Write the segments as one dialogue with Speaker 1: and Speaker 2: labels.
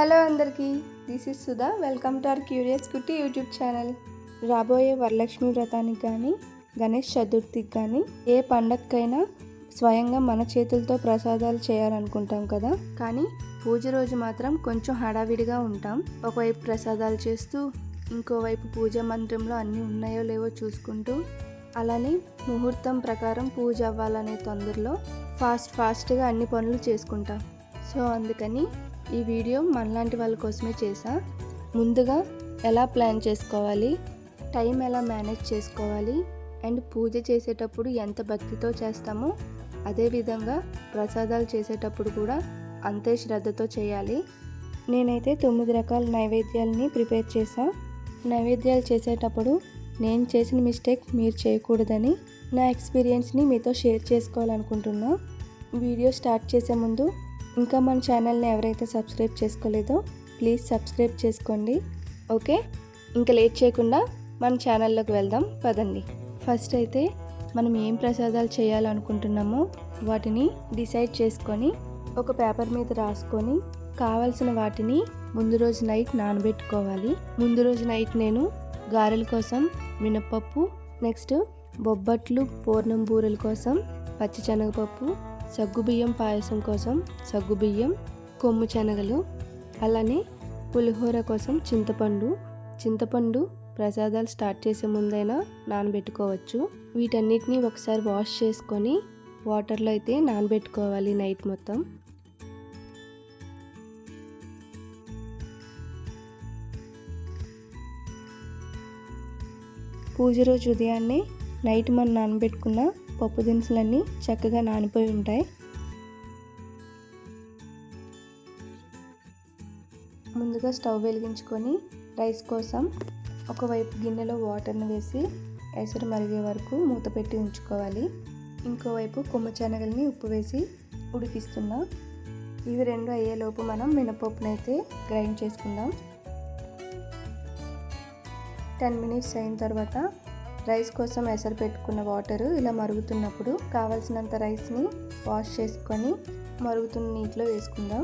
Speaker 1: Hello అందరికీ this is Sudha. Welcome to our curious Kutti YouTube channel రాబోయే వరలక్ష్మి వ్రతానికి కానీ గణేష్ చతుర్థికి కానీ ఏ పండగకైనా స్వయంగా మన చేతులతో ప్రసాదాలు చేయాలనుకుంటాం కదా? కానీ పూజ రోజు మాత్రం కొంచెం హడావిడిగా ఉంటాం. ఒకవైపు ప్రసాదాలు చేస్తూ ఇంకోవైపు పూజ మంత్రంలో అన్నీ ఉన్నాయో లేవో చూసుకుంటూ అలానే ముహూర్తం ప్రకారం పూజ అవ్వాలనే తొందరలో ఫాస్ట్ ఫాస్ట్గా అన్ని పనులు చేసుకుంటాం. సో అందుకని ఈ వీడియో మనలాంటి వాళ్ళ కోసమే చేసా ముందుగా ఎలా ప్లాన్ చేసుకోవాలి టైం ఎలా మేనేజ్ చేసుకోవాలి అండ్ పూజ చేసేటప్పుడు ఎంత భక్తితో చేస్తామో అదేవిధంగా ప్రసాదాలు చేసేటప్పుడు కూడా అంతే శ్రద్ధతో చేయాలి. నేనైతే తొమ్మిది రకాల నైవేద్యాలని ప్రిపేర్ చేసా నైవేద్యాలు చేసేటప్పుడు నేను చేసిన మిస్టేక్ మీరు చేయకూడదని నా ఎక్స్పీరియన్స్ని మీతో షేర్ చేసుకోవాలనుకుంటున్నా. వీడియో స్టార్ట్ చేసే ముందు ఇంకా మన ఛానల్ని ఎవరైతే సబ్స్క్రైబ్ చేసుకోలేదో ప్లీజ్ సబ్స్క్రైబ్ చేసుకోండి. ఓకే? ఇంకా లేట్ చేయకుండా మన ఛానల్లోకి వెళ్దాం. పదండి. ఫస్ట్ అయితే మనం ఏం ప్రసాదాలు చేయాలనుకుంటున్నామో వాటిని డిసైడ్ చేసుకొని ఒక పేపర్ మీద రాసుకొని కావలసిన వాటిని ముందు రోజు నైట్ నానబెట్టుకోవాలి. ముందు రోజు నైట్ నేను గారెల కోసం మినప్పప్పు నెక్స్ట్ బొబ్బట్లు పూర్ణం బూరెల కోసం పచ్చిశనగపప్పు సగ్గుబియ్యం పాయసం కోసం సగ్గుబియ్యం కొమ్ము శనగలు అలానే పులిహోర కోసం చింతపండు. చింతపండు ప్రసాదాలు స్టార్ట్ చేసే ముందైనా నానబెట్టుకోవచ్చు. వీటన్నిటిని ఒకసారి వాష్ చేసుకొని వాటర్లో అయితే నానబెట్టుకోవాలి నైట్ మొత్తం. పూజ రోజు ఉదయాన్నే నైట్ మనం నానబెట్టుకున్న పప్పు దినుసులన్నీ చక్కగా నానిపోయి ఉంటాయి. ముందుగా స్టవ్ వెలిగించుకొని రైస్ కోసం ఒకవైపు గిన్నెలో వాటర్ని వేసి ఎసరు మరిగే వరకు మూత పెట్టి ఉంచుకోవాలి. ఇంకోవైపు కొమ్మ శనగల్ని ఉప్పు వేసి ఉడికిస్తున్నా. ఇవి రెండు అయ్యేలోపు మనం మినపప్పునైతే గ్రైండ్ చేసుకుందాం. టెన్ మినిట్స్ అయిన తర్వాత రైస్ కోసం ఎసరు పెట్టుకున్న వాటర్ ఇలా మరుగుతున్నప్పుడు కావలసినంత రైస్ని వాష్ చేసుకొని మరుగుతున్న నీటిలో వేసుకుందాం.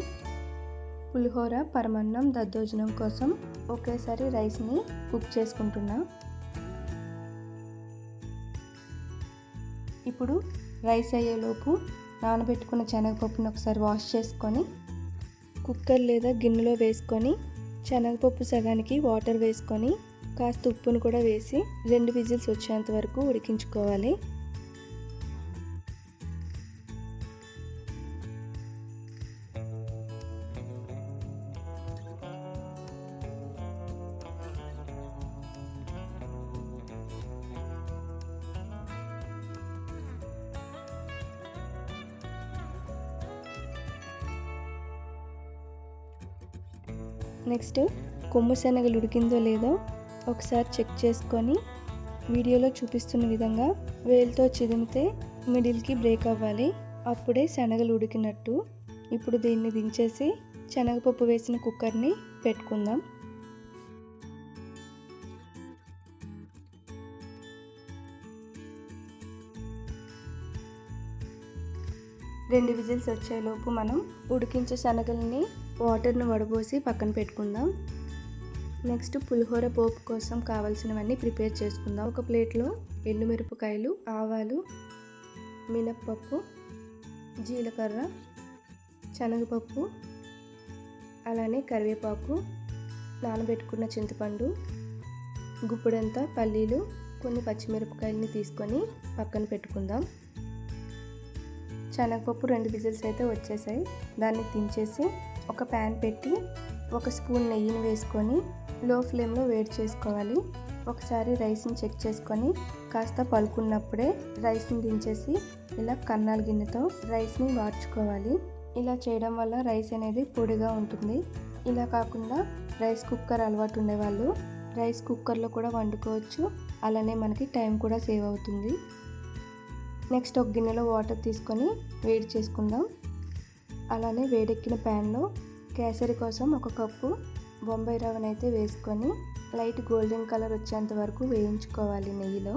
Speaker 1: పులిహోర పరమన్నం దద్దోజనం కోసం ఒకేసారి రైస్ని కుక్ చేసుకుంటున్నా. ఇప్పుడు రైస్ అయ్యేలోపు నానబెట్టుకున్న శనగపప్పుని ఒకసారి వాష్ చేసుకొని కుక్కర్ లేదా గిన్నెలో వేసుకొని శనగపప్పు సగానికి వాటర్ వేసుకొని కాస్త ఉప్పును కూడా వేసి రెండు విజిల్స్ వచ్చేంత వరకు ఉడికించుకోవాలి. నెక్స్ట్ కొమ్ము శనగలు ఉడికిందో లేదో ఒకసారి చెక్ చేసుకొని వీడియోలో చూపిస్తున్న విధంగా వేలుతో చిదిమితే మిడిల్కి బ్రేక్ అవ్వాలి. అప్పుడే శనగలు ఉడికినట్టు. ఇప్పుడు దీన్ని దించేసి శనగపప్పు వేసిన కుక్కర్ని పెట్టుకుందాం. రెండు విజిల్స్ వచ్చేలోపు మనం ఉడికించే శనగల్ని వాటర్ను వడబోసి పక్కన పెట్టుకుందాం. నెక్స్ట్ పులిహోర పోపు కోసం కావాల్సినవన్నీ ప్రిపేర్ చేసుకుందాం. ఒక ప్లేట్లో ఎండుమిరపకాయలు ఆవాలు మినప్పప్పు జీలకర్ర శనగపప్పు అలానే కరివేపాకు నానబెట్టుకున్న చింతపండు గుప్పుడంతా పల్లీలు కొన్ని పచ్చిమిరపకాయలని తీసుకొని పక్కన పెట్టుకుందాం. శనగపప్పు రెండు విజిల్స్ అయితే వచ్చేసాయి. దాన్ని దించేసి ఒక ప్యాన్ పెట్టి ఒక స్పూన్ నెయ్యిని వేసుకొని లో ఫ్లేమ్లో వేడి చేసుకోవాలి. ఒకసారి రైస్ని చెక్ చేసుకొని కాస్త పలుకున్నప్పుడే రైస్ని దించేసి ఇలా కన్నాల గిన్నెతో రైస్ని వార్చుకోవాలి ఇలా చేయడం వల్ల రైస్ అనేది పొడిగా ఉంటుంది. ఇలా కాకుండా రైస్ కుక్కర్ అలవాటు ఉండేవాళ్ళు రైస్ కుక్కర్లో కూడా వండుకోవచ్చు. అలానే మనకి టైం కూడా సేవ్ అవుతుంది. నెక్స్ట్ ఒక గిన్నెలో వాటర్ తీసుకొని వేడి చేసుకుందాం. అలానే వేడెక్కిన ప్యాన్లో కేసరి కోసం ఒక కప్పు బొంబాయి రవ్వనైతే వేసుకొని లైట్ గోల్డెన్ కలర్ వచ్చేంత వరకు వేయించుకోవాలి నెయ్యిలో.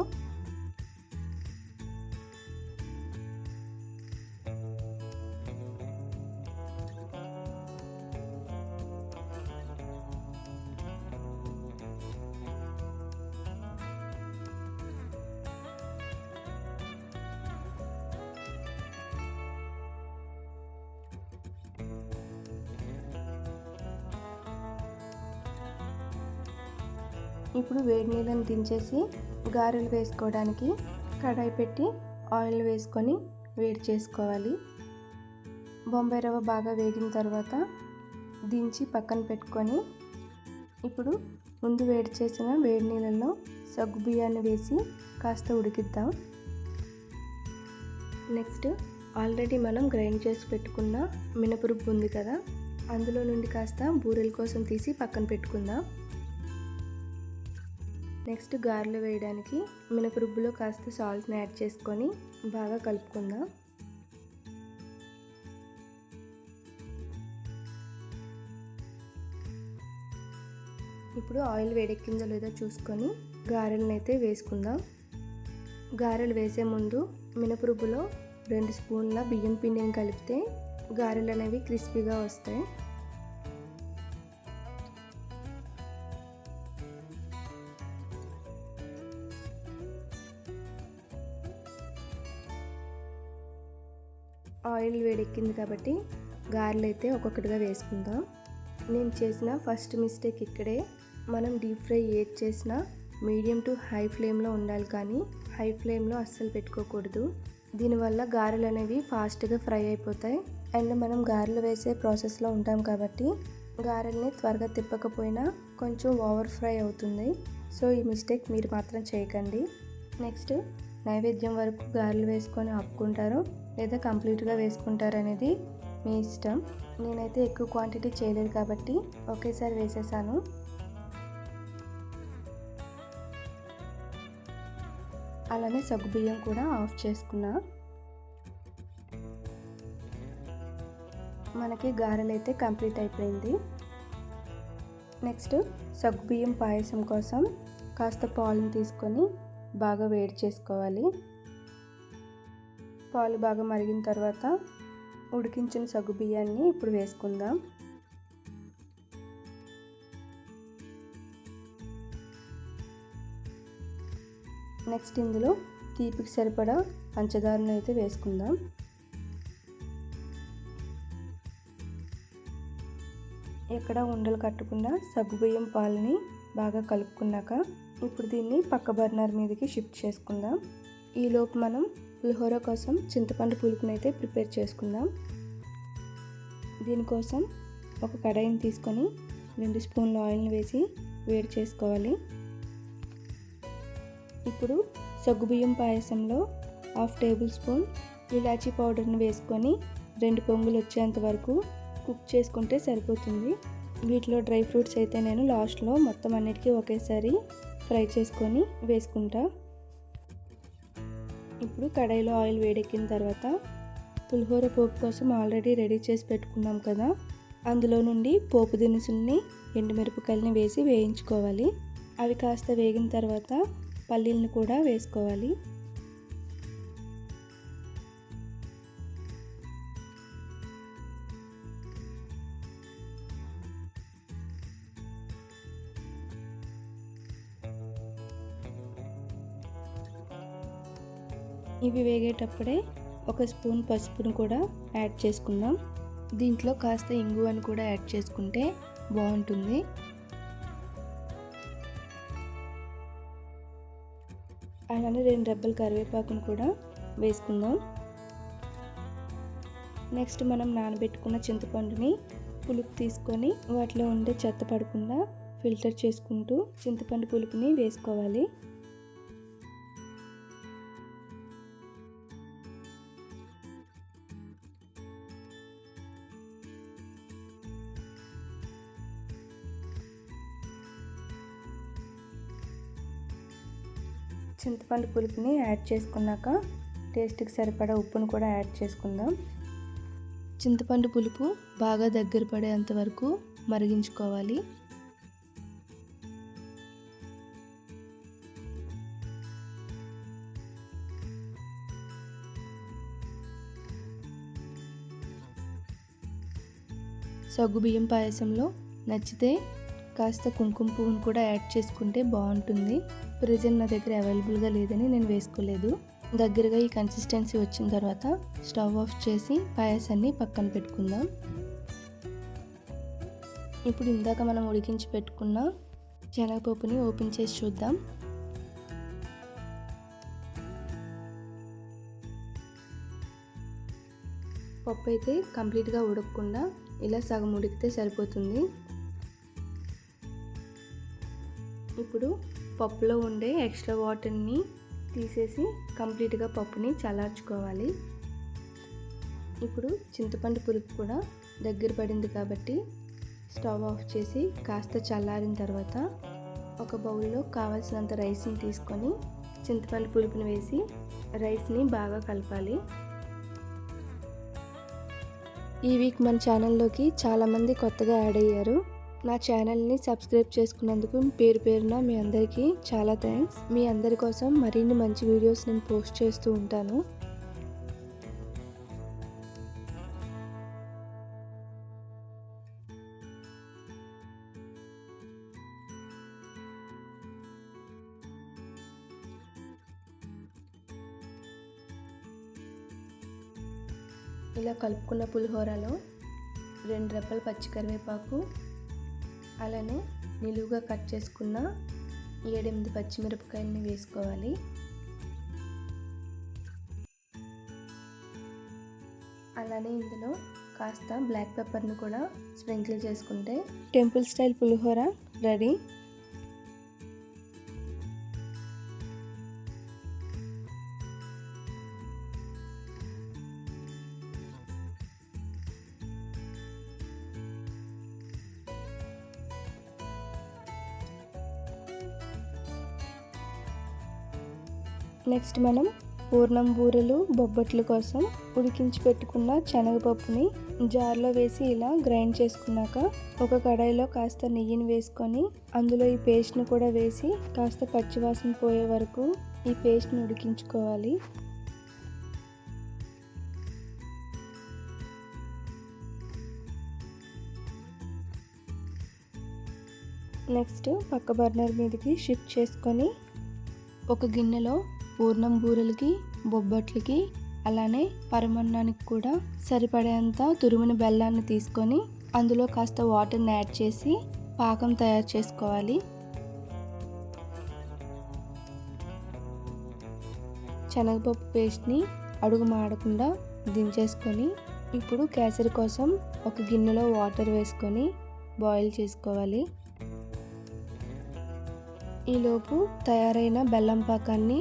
Speaker 1: ఇప్పుడు వేడి నీళ్ళని దించేసి గారెలు వేసుకోవడానికి కడాయి పెట్టి ఆయిల్ వేసుకొని వేడి చేసుకోవాలి. బొంబాయి రవ్వ బాగా వేగిన తర్వాత దించి పక్కన పెట్టుకొని ఇప్పుడు ముందు వేడి చేసిన వేడి నీళ్ళల్లో సగ్గు బియ్యాన్ని వేసి కాస్త ఉడికిద్దాం. నెక్స్ట్ ఆల్రెడీ మనం గ్రైండ్ చేసి పెట్టుకున్న మినపరుపు ఉంది కదా అందులో నుండి కాస్త బూరెల కోసం తీసి పక్కన పెట్టుకుందాం. నెక్స్ట్ గారెలు వేయడానికి మినపరుబ్బులో కాస్త సాల్ట్ని యాడ్ చేసుకొని బాగా కలుపుకుందాం. ఇప్పుడు ఆయిల్ వేడెక్కిందో లేదో చూసుకొని గారెలను అయితే వేసుకుందాం. గారెలు వేసే ముందు మినపరుబ్బులో రెండు స్పూన్ల బియ్యం పిండిని కలిపితే గారెలు అనేవి క్రిస్పీగా వస్తాయి. వేడెక్కింది కాబట్టి గారెలు అయితే ఒక్కొక్కటిగా వేసుకుందాం. నేను చేసిన ఫస్ట్ మిస్టేక్ ఇక్కడే. మనం డీప్ ఫ్రై ఏది చేసినా మీడియం టు హై ఫ్లేమ్లో ఉండాలి కానీ హై ఫ్లేమ్లో అస్సలు పెట్టుకోకూడదు. దీనివల్ల గారెలు అనేవి ఫాస్ట్గా ఫ్రై అయిపోతాయి. అండ్ మనం గారెలు వేసే ప్రాసెస్లో ఉంటాం కాబట్టి గారెల్ని త్వరగా తిప్పకపోయినా కొంచెం ఓవర్ ఫ్రై అవుతుంది. సో ఈ మిస్టేక్ మీరు మాత్రం చేయకండి. నెక్స్ట్ నైవేద్యం వరకు గారెలు వేసుకొని ఆపుకుంటారు. లేదా కంప్లీట్గా వేసుకుంటారనేది మీ ఇష్టం. నేనైతే ఎక్కువ క్వాంటిటీ చేయలేదు కాబట్టి ఒకేసారి వేసేసాను. అలానే సగ్గుబియ్యం కూడా ఆఫ్ చేసుకున్నా. మనకి గారెలు అయితే కంప్లీట్ అయిపోయింది. నెక్స్ట్ సగ్గుబియ్యం పాయసం కోసం కాస్త పాలుని తీసుకొని బాగా వేడి చేసుకోవాలి. పాలు బాగా మరిగిన తర్వాత ఉడికించిన సగ్గు బియ్యాన్ని ఇప్పుడు వేసుకుందాం. నెక్స్ట్ ఇందులో తీపికి సరిపడా పంచదారను అయితే వేసుకుందాం. ఎక్కడ ఉండలు కట్టకుండా సగ్గుబియ్యం పాలని బాగా కలుపుకున్నాక ఇప్పుడు దీన్ని పక్క బర్నర్ మీదకి షిఫ్ట్ చేసుకుందాం. ఈలోపు మనం పులిహోర కోసం చింతపండు పులుపుని అయితే ప్రిపేర్ చేసుకుందాం. దీనికోసం ఒక కడాయిని తీసుకొని రెండు స్పూన్ల ఆయిల్ని వేసి వేడి చేసుకోవాలి. ఇప్పుడు సగ్గుబియ్యం పాయసంలో హాఫ్ టేబుల్ స్పూన్ ఇలాచీ పౌడర్ని వేసుకొని రెండు పొంగులు వచ్చేంత వరకు కుక్ చేసుకుంటే సరిపోతుంది. వీటిలో డ్రై ఫ్రూట్స్ అయితే నేను లాస్ట్లో మొత్తం అన్నిటికీ ఒకేసారి ఫ్రై చేసుకొని వేసుకుంటా. ఇప్పుడు కడాయిలో ఆయిల్ వేడెక్కిన తర్వాత పులిహోర పోపు కోసం ఆల్రెడీ రెడీ చేసి పెట్టుకున్నాం కదా. అందులో నుండి పోపు దినుసుల్ని ఎండుమిరపకాయలని వేసి వేయించుకోవాలి. అవి కాస్త వేగిన తర్వాత పల్లీలను కూడా వేసుకోవాలి. ఇవి వేగేటప్పుడే ఒక స్పూన్ పసుపును కూడా యాడ్ చేసుకుందాం. దీంట్లో కాస్త ఇంగువను కూడా యాడ్ చేసుకుంటే బాగుంటుంది. అలానే రెండు రెబ్బల కరివేపాకును కూడా వేసుకుందాం. నెక్స్ట్ మనం నానబెట్టుకున్న చింతపండుని పులుపు తీసుకొని వాటిలో ఉండే చెత్త పడకుండా ఫిల్టర్ చేసుకుంటూ చింతపండు పులుపుని వేసుకోవాలి. చింతపండు పులుపుని యాడ్ చేసుకున్నాక టేస్ట్కి సరిపడా ఉప్పును కూడా యాడ్ చేసుకుందాం. చింతపండు పులుపు బాగా దగ్గర పడేంత వరకు మరిగించుకోవాలి. సగ్గుబియ్యం పాయసంలో నచ్చితే కాస్త కుంకుమ పువ్వును కూడా యాడ్ చేసుకుంటే బాగుంటుంది. ప్రిజెంట్ నా దగ్గర అవైలబుల్గా లేదని నేను వేసుకోలేదు. దగ్గరగా ఈ కన్సిస్టెన్సీ వచ్చిన తర్వాత స్టవ్ ఆఫ్ చేసి పాయసాన్ని పక్కన పెట్టుకుందాం. ఇప్పుడు ఇందాక మనం ఉడికించి పెట్టుకున్న శనగపప్పుని ఓపెన్ చేసి చూద్దాం. పప్పు అయితే కంప్లీట్గా ఉడకకుండా ఇలా సగం ఉడికితే సరిపోతుంది. ఇప్పుడు పప్పులో ఉండే ఎక్స్ట్రా వాటర్ని తీసేసి కంప్లీట్గా పప్పుని చల్లార్చుకోవాలి. ఇప్పుడు చింతపండు పులుపు కూడా దగ్గర పడింది కాబట్టి స్టవ్ ఆఫ్ చేసి కాస్త చల్లారిన తర్వాత ఒక బౌల్లో కావాల్సినంత రైస్ని తీసుకొని చింతపండు పులుపుని వేసి రైస్ని బాగా కలపాలి. ఈ వీక్ మన ఛానల్లోకి చాలామంది కొత్తగా యాడ్ అయ్యారు. నా ఛానల్ని సబ్స్క్రైబ్ చేసుకున్నందుకు పేరు పేరున మీ అందరికీ చాలా థ్యాంక్స్ మీ అందరి కోసం మరిన్ని మంచి వీడియోస్ నేను పోస్ట్ చేస్తూ ఉంటాను. ఇలా కలుపుకున్న పులిహోరలో రెండు రెప్పల పచ్చికరివేపాకు అలానే నిలువుగా కట్ చేసుకున్న ఏడెనిమిది పచ్చిమిరపకాయలని వేసుకోవాలి. అలానే ఇందులో కాస్త బ్లాక్ పెప్పర్ని కూడా స్ప్రింకిల్ చేసుకుంటే టెంపుల్ స్టైల్ పులిహోర రెడీ. నెక్స్ట్ మనం పూర్ణం బూరెలు బొబ్బట్లు కోసం ఉడికించి పెట్టుకున్న శనగపప్పుని జార్లో వేసి ఇలా గ్రైండ్ చేసుకున్నాక ఒక కడాయిలో కాస్త నెయ్యిని వేసుకొని అందులో ఈ పేస్ట్ని కూడా వేసి కాస్త పచ్చివాసన పోయే వరకు ఈ పేస్ట్ని ఉడికించుకోవాలి. నెక్స్ట్ పక్క బర్నర్ మీదకి షిఫ్ట్ చేసుకొని ఒక గిన్నెలో పూర్ణం బూరెలకి బొబ్బట్లకి అలానే పరమన్నానికి కూడా సరిపడేంత తురిమిన బెల్లాన్ని తీసుకొని అందులో కాస్త వాటర్ని యాడ్ చేసి పాకం తయారు చేసుకోవాలి. శనగపప్పు పేస్ట్ని అడుగు మాడకుండా దించేసుకొని ఇప్పుడు కేసరి కోసం ఒక గిన్నెలో వాటర్ వేసుకొని బాయిల్ చేసుకోవాలి. ఈలోపు తయారైన బెల్లం పాకాన్ని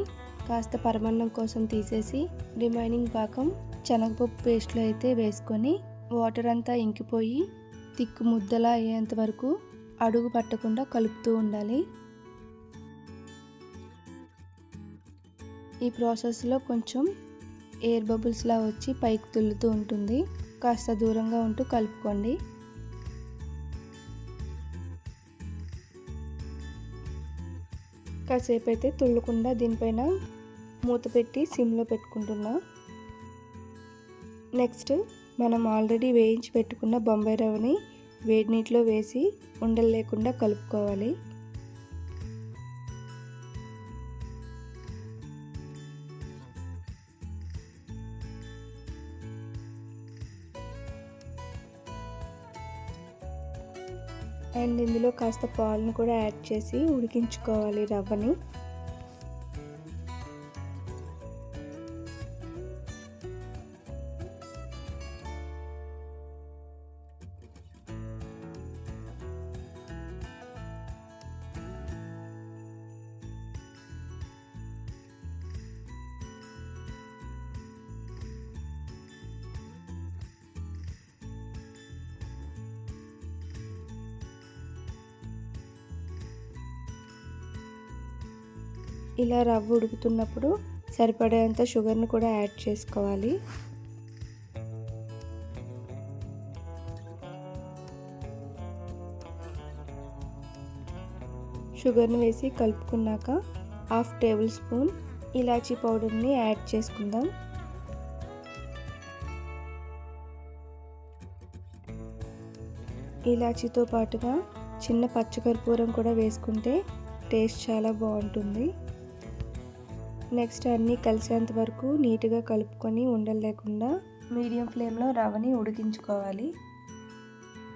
Speaker 1: కాస్త పరమన్నం కోసం తీసేసి రిమైనింగ్ పాకం శనగపప్పు పేస్ట్లో అయితే వేసుకొని వాటర్ అంతా ఇంకిపోయి తిక్కు ముద్దలా అయ్యేంత వరకు అడుగు పట్టకుండా కలుపుతూ ఉండాలి. ఈ ప్రాసెస్లో కొంచెం ఎయిర్ బబుల్స్లా వచ్చి పైకి తుల్లుతూ ఉంటుంది. కాస్త దూరంగా ఉంటూ కలుపుకోండి. కాసేపు అయితే తుళ్ళకుండా దీనిపైన మూత పెట్టి సిమ్లో పెట్టుకుంటున్నా. నెక్స్ట్ మనం ఆల్రెడీ వేయించి పెట్టుకున్న బొంబాయి రవ్వని వేడి నీటిలో వేసి ఉండలు లేకుండా కలుపుకోవాలి. అండ్ ఇందులో కాస్త పాలను కూడా యాడ్ చేసి ఉడికించుకోవాలి రవ్వని. ఇలా రవ్వ ఉడుకుతున్నప్పుడు సరిపడేంత షుగర్ని కూడా యాడ్ చేసుకోవాలి. షుగర్ని వేసి కలుపుకున్నాక హాఫ్ టేబుల్ స్పూన్ ఇలాచీ పౌడర్ని యాడ్ చేసుకుందాం. ఇలాచీతో పాటుగా చిన్న పచ్చకర్పూరం కూడా వేసుకుంటే టేస్ట్ చాలా బాగుంటుంది. నెక్స్ట్ అన్నీ కలిసేంత వరకు నీట్గా కలుపుకొని ఉండలు లేకుండా మీడియం ఫ్లేమ్లో రవ్వని ఉడికించుకోవాలి.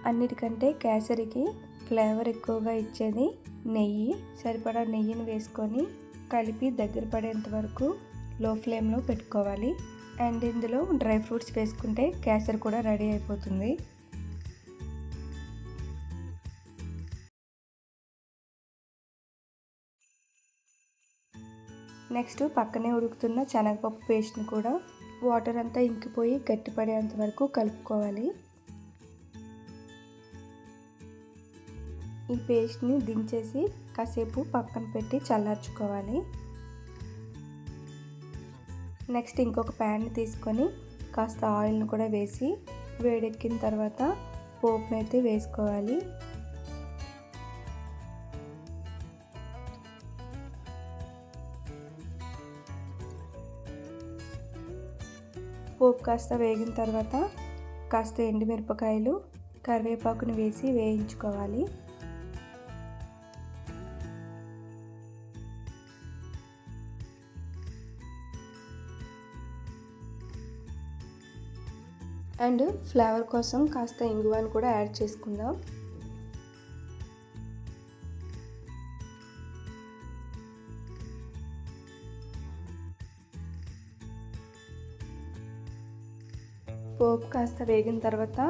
Speaker 1: అన్నిటికంటే కేసరికి ఫ్లేవర్ ఎక్కువగా ఇచ్చేది నెయ్యి. సరిపడా నెయ్యిని వేసుకొని కలిపి దగ్గర పడేంత వరకు లో ఫ్లేమ్లో పెట్టుకోవాలి. అండ్ ఇందులో డ్రై ఫ్రూట్స్ వేసుకుంటే కేసరి కూడా రెడీ అయిపోతుంది. నెక్స్ట్ పక్కనే ఉడుకుతున్న శనగపప్పు పేస్ట్ని కూడా వాటర్ అంతా ఇంకిపోయి గట్టిపడేంత వరకు కలుపుకోవాలి. ఈ పేస్ట్ని దించేసి కాసేపు పక్కన పెట్టి చల్లార్చుకోవాలి. నెక్స్ట్ ఇంకొక ప్యాన్ తీసుకొని కాస్త ఆయిల్ని కూడా వేసి వేడెక్కిన తర్వాత పోపునైతే వేసుకోవాలి. పోపు కాస్త వేగిన తర్వాత కాస్త ఎండుమిరపకాయలు కరివేపాకుని వేసి వేయించుకోవాలి. అండ్ ఫ్లేవర్ కోసం కాస్త ఇంగువాని కూడా యాడ్ చేసుకుందాం. పోపు కాస్త వేగిన తర్వాత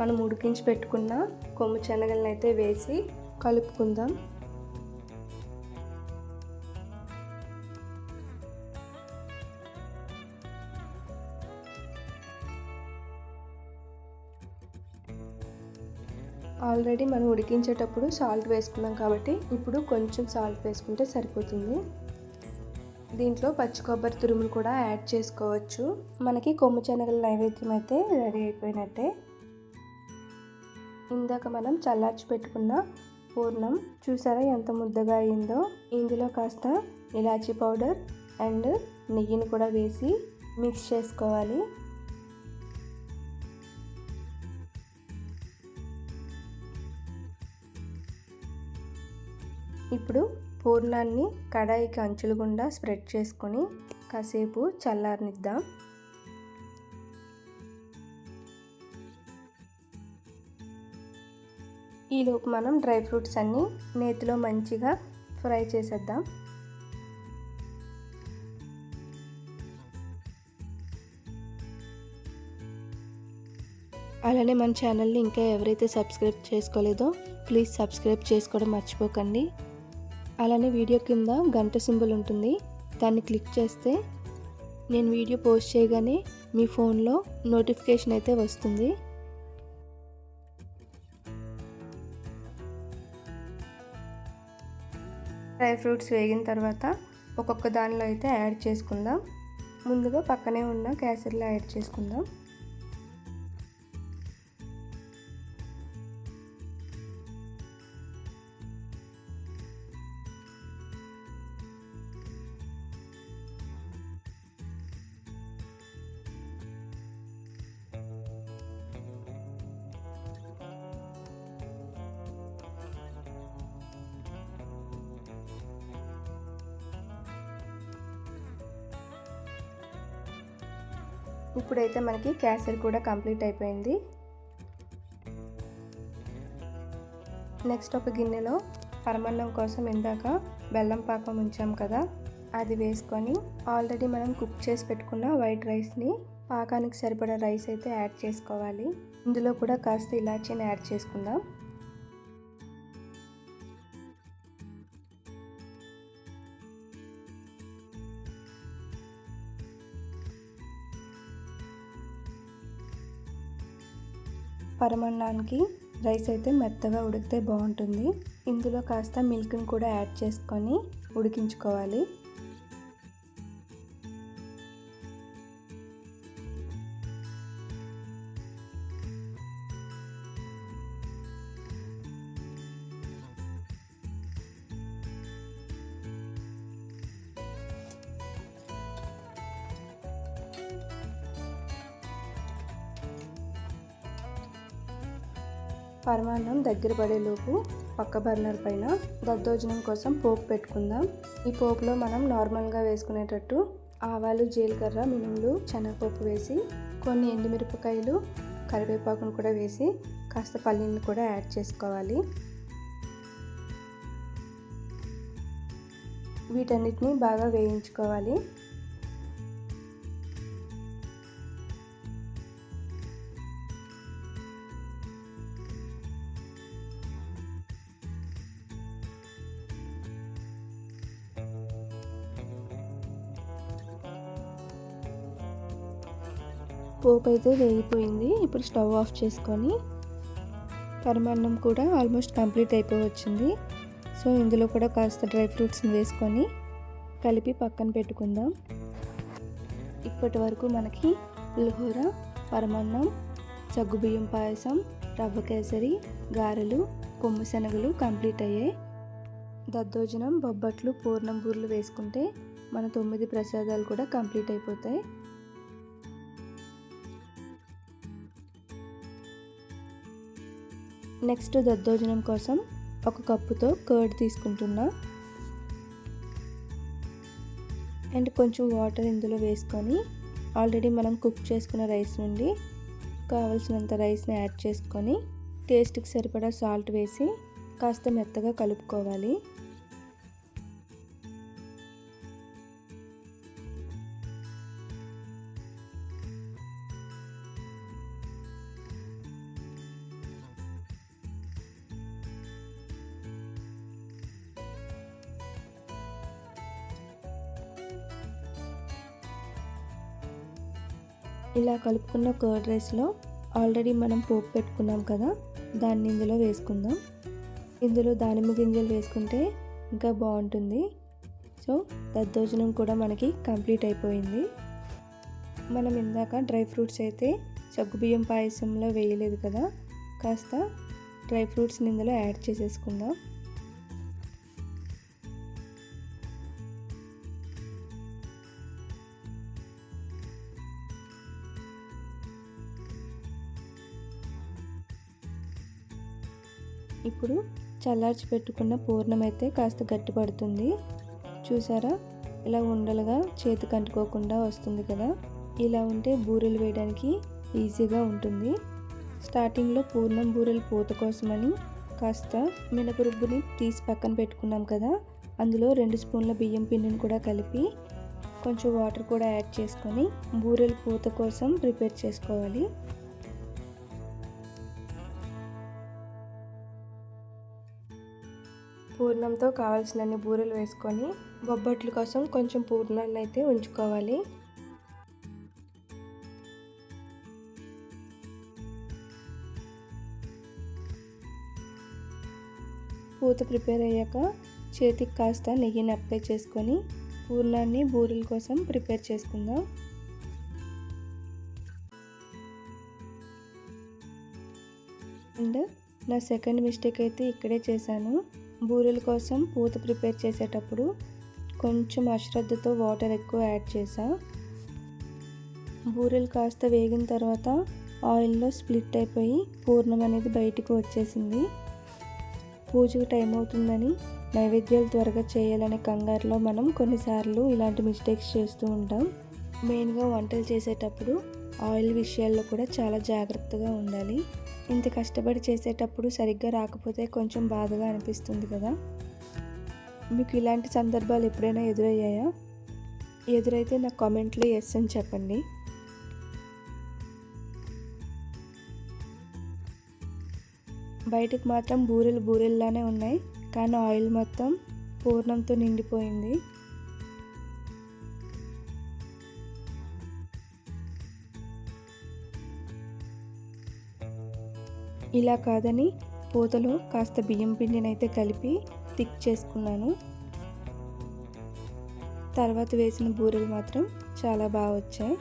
Speaker 1: మనం ఉడికించి పెట్టుకున్న కొమ్ము శనగలను అయితే వేసి కలుపుకుందాం. ఆల్రెడీ మనం ఉడికించేటప్పుడు సాల్ట్ వేసుకున్నాం కాబట్టి ఇప్పుడు కొంచెం సాల్ట్ వేసుకుంటే సరిపోతుంది. దీంట్లో పచ్చి కొబ్బరి తురుములు కూడా యాడ్ చేసుకోవచ్చు. మనకి కొమ్ము శనగల నైవేద్యం అయితే రెడీ అయిపోయినట్టే. ఇందాక మనం చల్లార్చి పెట్టుకున్న పూర్ణం చూసారా ఎంత ముద్దగా అయిందో? ఇందులో కాస్త ఇలాచీ పౌడర్ అండ్ నెయ్యిని కూడా వేసి మిక్స్ చేసుకోవాలి. ఇప్పుడు పూర్ణాన్ని కడాయికి అంచుల గుండా స్ప్రెడ్ చేసుకొని కాసేపు చల్లారనిద్దాం. ఈలోపు మనం డ్రై ఫ్రూట్స్ అన్నీ నేతిలో మంచిగా ఫ్రై చేసేద్దాం. అలానే మన ఛానల్ని ఇంకా ఎవరైతే సబ్స్క్రైబ్ చేసుకోలేదో ప్లీజ్ సబ్స్క్రైబ్ చేసుకోవడం మర్చిపోకండి. అలానే వీడియో కింద గంట సింబల్ ఉంటుంది. దాన్ని క్లిక్ చేస్తే నేను వీడియో పోస్ట్ చేయగానే మీ ఫోన్లో నోటిఫికేషన్ అయితే వస్తుంది. డ్రై ఫ్రూట్స్ వేగిన తర్వాత ఒక్కొక్క దానిలో అయితే యాడ్ చేసుకుందాం. ముందుగా పక్కనే ఉన్న క్యాసర్లో యాడ్ చేసుకుందాం. ఇప్పుడైతే మనకి క్యాసర్ కూడా కంప్లీట్ అయిపోయింది. నెక్స్ట్ ఒక గిన్నెలో పరమన్నం కోసం ఇందాక బెల్లం పాకం ఉంచాం కదా అది వేసుకొని ఆల్రెడీ మనం కుక్ చేసి పెట్టుకున్న వైట్ రైస్ని పాకానికి సరిపడా రైస్ అయితే యాడ్ చేసుకోవాలి. ఇందులో కూడా కాస్త ఇలాచీని యాడ్ చేసుకుందాం. అన్నానికి రైస్ అయితే మెత్తగా ఉడికితే బాగుంటుంది. ఇందులో కాస్త మిల్క్ని కూడా యాడ్ చేసుకొని ఉడికించుకోవాలి. పరమాన్నం దగ్గర పడేలోపు పక్క బర్నర్ పైన దద్దోజనం కోసం పోపు పెట్టుకుందాం. ఈ పోపులో మనం నార్మల్గా వేసుకునేటట్టు ఆవాలు జీలకర్ర మినుములు శనగపప్పు వేసి కొన్ని ఎండుమిరపకాయలు కరివేపాకును కూడా వేసి కాస్త పల్లీలను కూడా యాడ్ చేసుకోవాలి. వీటన్నిటిని బాగా వేయించుకోవాలి. పోపు అయితే వేగిపోయింది. ఇప్పుడు స్టవ్ ఆఫ్ చేసుకొని పరమాన్నం కూడా ఆల్మోస్ట్ కంప్లీట్ అయిపోయి వచ్చింది సో ఇందులో కూడా కాస్త డ్రై ఫ్రూట్స్ని వేసుకొని కలిపి పక్కన పెట్టుకుందాం. ఇప్పటి వరకు మనకి పులిహోర పరమాన్నం సగ్గుబియ్యం పాయసం రవ్వ కేసరి గారెలు కొమ్ము శనగలు కంప్లీట్ అయ్యాయి. దద్దోజనం బొబ్బట్లు పూర్ణం బూర్లు వేసుకుంటే మన తొమ్మిది ప్రసాదాలు కూడా కంప్లీట్ అయిపోతాయి. నెక్స్ట్ దద్దోజనం కోసం ఒక కప్పుతో కర్డ్ తీసుకుంటున్నా. అండ్ కొంచెం వాటర్ ఇందులో వేసుకొని ఆల్రెడీ మనం కుక్ చేసుకున్న రైస్ నుండి కావలసినంత రైస్ని యాడ్ చేసుకొని టేస్ట్కి సరిపడా సాల్ట్ వేసి కాస్త మెత్తగా కలుపుకోవాలి. ఇలా కలుపుకున్న కర్డ్ రైస్లో ఆల్రెడీ మనం పోపు పెట్టుకున్నాం కదా దాన్ని ఇందులో వేసుకుందాం. ఇందులో దానిమ్మ గింజలు వేసుకుంటే ఇంకా బాగుంటుంది. సో దద్దోజనం కూడా మనకి కంప్లీట్ అయిపోయింది. మనం ఇందాక డ్రై ఫ్రూట్స్ అయితే సగ్గుబియ్యం పాయసంలో వేయలేదు కదా కాస్త డ్రై ఫ్రూట్స్ని ఇందులో యాడ్ చేసేసుకుందాం. ఇప్పుడు చల్లార్చి పెట్టుకున్న పూర్ణం అయితే కాస్త గట్టిపడుతుంది చూసారా? ఇలా ఉండలుగా చేతికి అంటుకోకుండా వస్తుంది కదా? ఇలా ఉంటే బూరెలు వేయడానికి ఈజీగా ఉంటుంది. స్టార్టింగ్లో పూర్ణం బూరెలు పూత కోసమని కాస్త మినపరుబ్బుని తీసి పక్కన పెట్టుకున్నాం కదా? అందులో రెండు స్పూన్ల బియ్యం పిండిని కూడా కలిపి కొంచెం వాటర్ కూడా యాడ్ చేసుకొని బూరెలు పూత కోసం ప్రిపేర్ చేసుకోవాలి. పూర్ణంతో కావాల్సినన్ని బూరెలు వేసుకొని బొబ్బట్ల కోసం కొంచెం పూర్ణాన్ని అయితే ఉంచుకోవాలి. పూత ప్రిపేర్ అయ్యాక చేతికి కాస్త నెయ్యిని అప్లై చేసుకొని పూర్ణాన్ని బూరెల కోసం ప్రిపేర్ చేసుకుందాం. అండ్ నా సెకండ్ మిస్టేక్ అయితే ఇక్కడే చేశాను. బూరెల కోసం పూత ప్రిపేర్ చేసేటప్పుడు కొంచెం అశ్రద్ధతో వాటర్ ఎక్కువ యాడ్ చేసా. బూరెలు కాస్త వేగిన తర్వాత ఆయిల్లో స్ప్లిట్ అయిపోయి పూర్ణం అనేది బయటకు వచ్చేసింది. పూజకు టైం అవుతుందని నైవేద్యాలు త్వరగా చేయాలనే కంగారులో మనం కొన్నిసార్లు ఇలాంటి మిస్టేక్స్ చేస్తూ ఉంటాం. మెయిన్గా వంటలు చేసేటప్పుడు ఆయిల్ విషయాల్లో కూడా చాలా జాగ్రత్తగా ఉండాలి. ఇంత కష్టపడి చేసేటప్పుడు సరిగ్గా రాకపోతే కొంచెం బాధగా అనిపిస్తుంది కదా? మీకు ఇలాంటి సందర్భాలు ఎప్పుడైనా ఎదురయ్యాయా? ఎదురైతే నా కామెంట్లో ఎస్ అని చెప్పండి. బయటకు మాత్రం బూరెలు బూరెల్లానే ఉన్నాయి కానీ ఆయిల్ మొత్తం పూర్ణంతో నిండిపోయింది. ఇలా కాదని పూతలో కాస్త బియ్యం పిండినైతే కలిపి థిక్ చేసుకున్నాను. తర్వాత వేసిన బూరెలు మాత్రం చాలా బాగా వచ్చాయి.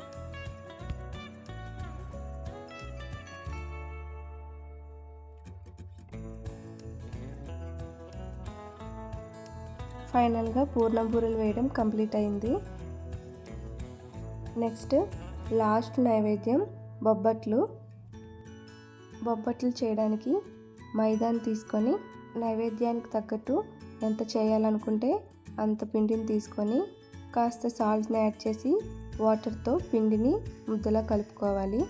Speaker 1: ఫైనల్గా పూర్ణం బూరెలు వేయడం కంప్లీట్ అయింది. నెక్స్ట్ లాస్ట్ నైవేద్యం బొబ్బట్లు. బొబ్బట్లు చేయడానికి మైదాని తీసుకొని నైవేద్యానికి తగ్గట్టు ఎంత చేయాలనుకుంటే అంత పిండిని తీసుకొని కాస్త సాల్ట్ని యాడ్ చేసి వాటర్తో పిండిని ముద్దలా కలుపుకోవాలి.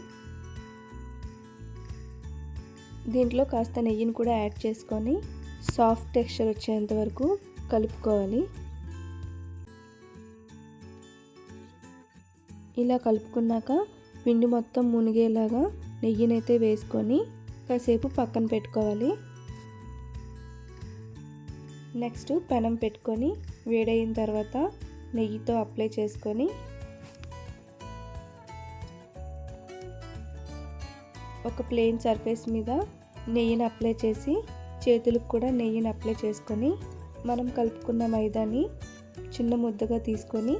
Speaker 1: దీంట్లో కాస్త నెయ్యిని కూడా యాడ్ చేసుకొని సాఫ్ట్ టెక్స్చర్ వచ్చేంత వరకు కలుపుకోవాలి. ఇలా కలుపుకున్నాక పిండి మొత్తం మునిగేలాగా నెయ్యినైతే వేసుకొని కాసేపు పక్కన పెట్టుకోవాలి. నెక్స్ట్ పెనం పెట్టుకొని వేడైన తర్వాత నెయ్యితో అప్లై చేసుకొని ఒక ప్లెయిన్ సర్ఫేస్ మీద నెయ్యిని అప్లై చేసి చేతులకు కూడా నెయ్యిని అప్లై చేసుకొని మనం కలుపుకున్న మైదాని చిన్న ముద్దగా తీసుకొని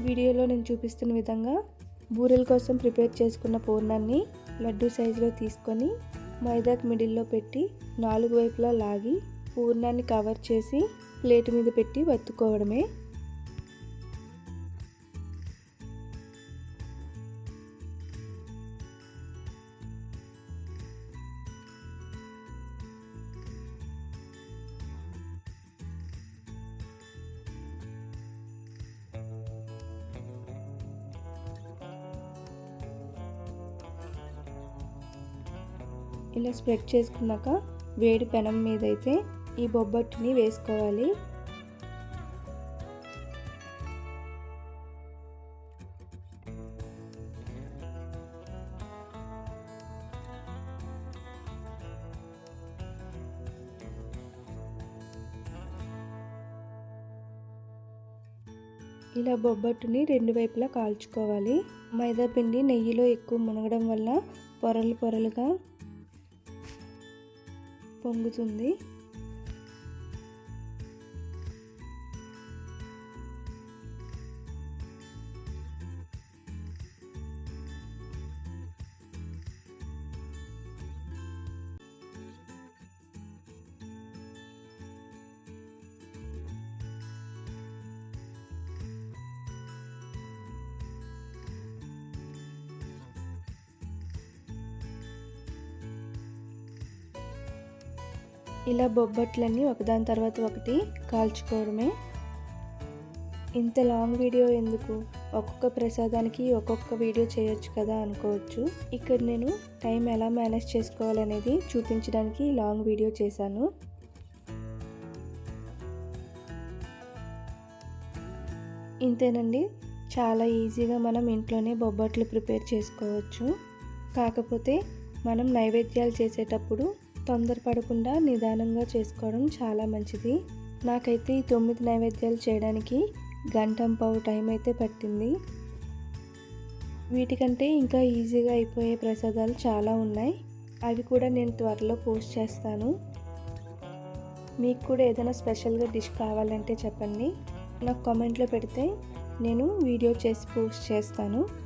Speaker 1: వీడియోలో నేను చూపిస్తున్న విధంగా బూరెల కోసం ప్రిపేర్ చేసుకున్న పూర్ణాన్ని లడ్డు సైజులో తీసుకొని మైదాకి మిడిల్లో పెట్టి నాలుగు వైపులా లాగి పూర్ణాన్ని కవర్ చేసి ప్లేట్ మీద పెట్టి వత్తుకోవడమే. స్ప్రెడ్ చేసుకున్నాక వేడి పెనం మీద అయితే ఈ బొబ్బట్టుని వేసుకోవాలి. ఇలా బొబ్బట్టుని రెండు వైపులా కాల్చుకోవాలి. మైదా పిండి నెయ్యిలో ఎక్కువ మునగడం వల్ల పొరలు పొరలుగా పొంగుతుంది. ఇలా బొబ్బట్లన్నీ ఒకదాని తర్వాత ఒకటి కాల్చుకోవడమే. ఇంత లాంగ్ వీడియో ఎందుకు? ఒక్కొక్క ప్రసాదానికి ఒక్కొక్క వీడియో చేయొచ్చు కదా అనుకోవచ్చు. ఇక్కడ నేను టైం ఎలా మేనేజ్ చేసుకోవాలనేది చూపించడానికి లాంగ్ వీడియో చేశాను. ఇంతేనండి. చాలా ఈజీగా మనం ఇంట్లోనే బొబ్బట్లు ప్రిపేర్ చేసుకోవచ్చు. కాకపోతే మనం నైవేద్యాలు చేసేటప్పుడు తొందరపడకుండా నిదానంగా చేసుకోవడం చాలా మంచిది. నాకైతే ఈ తొమ్మిది నైవేద్యాలు చేయడానికి గంటంపావు టైం అయితే పట్టింది. వీటికంటే ఇంకా ఈజీగా అయిపోయే ప్రసాదాలు చాలా ఉన్నాయి. అవి కూడా నేను త్వరలో పోస్ట్ చేస్తాను. మీకు కూడా ఏదైనా స్పెషల్గా డిష్ కావాలంటే చెప్పండి. నాకు కామెంట్లో పెడితే నేను వీడియో చేసి పోస్ట్ చేస్తాను.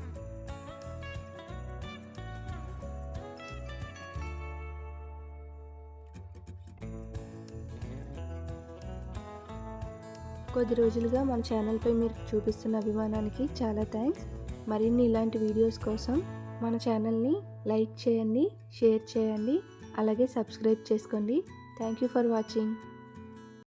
Speaker 1: కొద్ది రోజులుగా మన ఛానల్పై మీరు చూపిస్తున్న అభిమానానికి చాలా థ్యాంక్స్. మరిన్ని ఇలాంటి వీడియోస్ కోసం మన ఛానల్ని లైక్ చేయండి షేర్ చేయండి అలాగే సబ్స్క్రైబ్ చేసుకోండి. Thank you for watching.